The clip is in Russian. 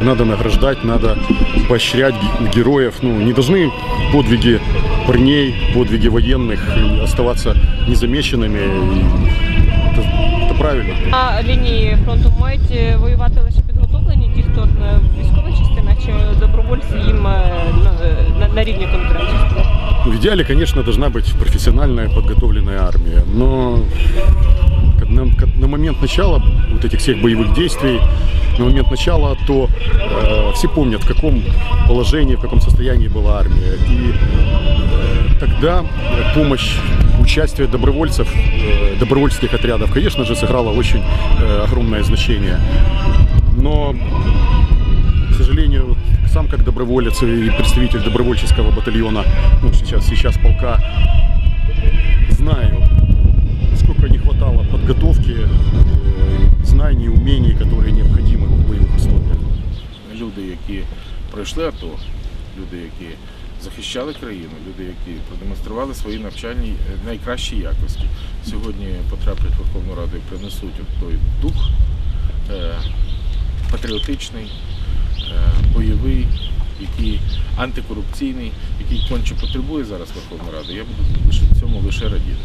Надо награждать, надо поощрять ге- героев. Ну, не должны подвиги парней, подвиги военных э, оставаться незамеченными. И Это, это правильно. На лінії фронту мають е, воювати лише підготовлені ті, хто е, військова частина чи добровольці їм е, на, на, на рівні конкурентів. В идеале, конечно, должна быть профессиональная подготовленная армия, но к- на, на момент начала вот этих всех боевых действий, на момент начала, то э, все помнят, в каком положении, в каком состоянии была армия. И э, тогда э, помощь, участие добровольцев, э, добровольческих отрядов, конечно же, сыграло очень э, огромное значение. Но к сожалению, сам как доброволец и представитель добровольческого батальона, ну, сейчас, сейчас полка, э, знаний, умений, которые необходимы в боевых условиях. люди, які пройшли АТО, люди, які захищали країну, люди, які продемонстрували свої навчальні е, найкращі якості. Сьогодні потраплять в Верховну Раду і принесуть от той дух е, патріотичний, е, бойовий, який антикорупційний, який конче потребує зараз Верховна Рада. Я буду лише цьому лише радіти.